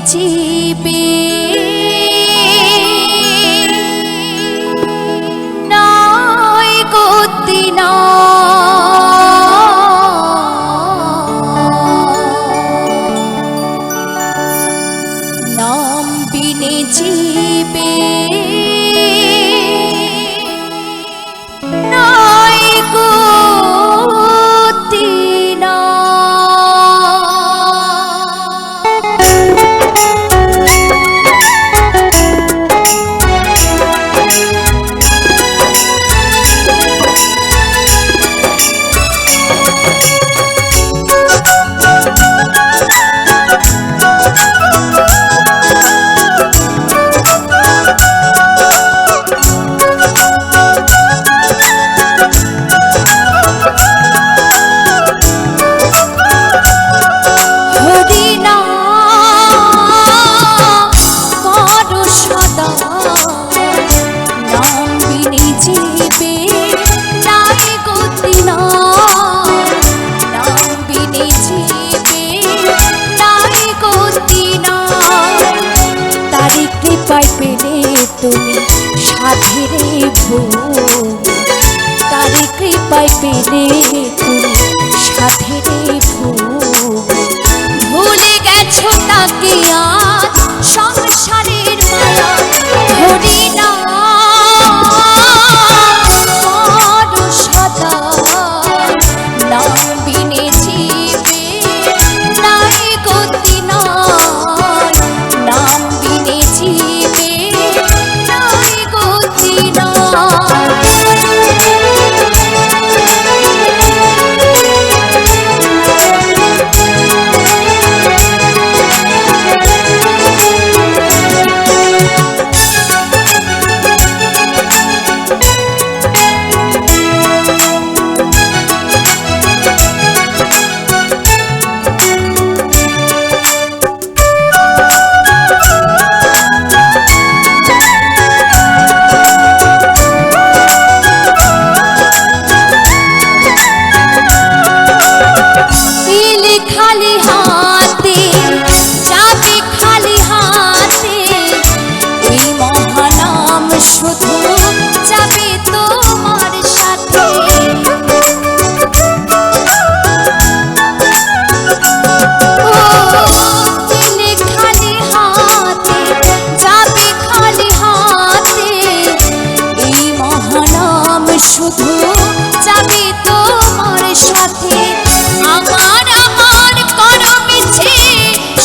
চিপে নয় গতি নয় রাধে রে ভো তারি কৃপায় পেলে তুমি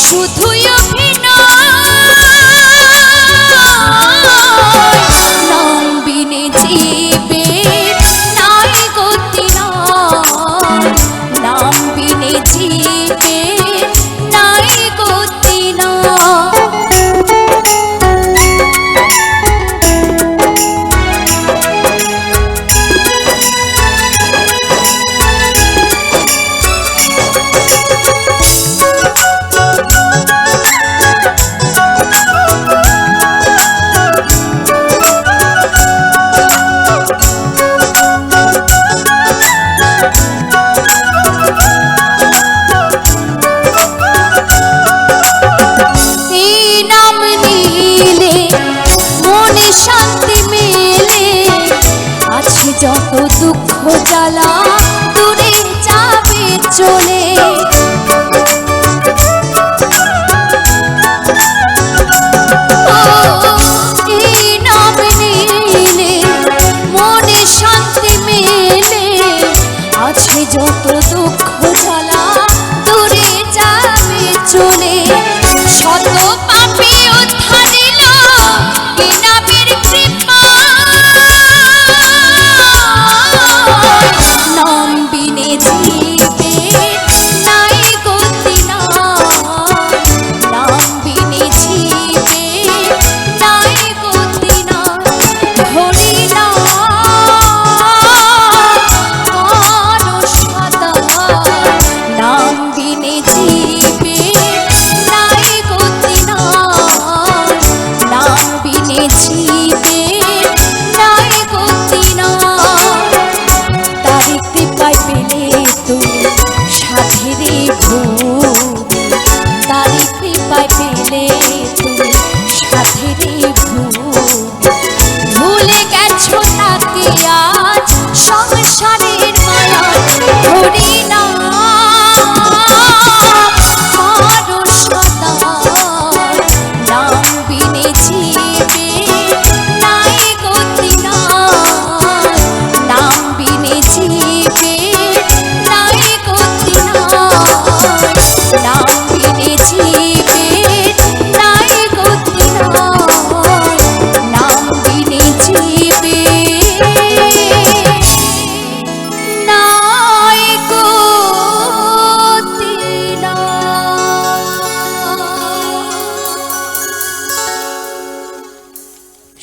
不退 Don't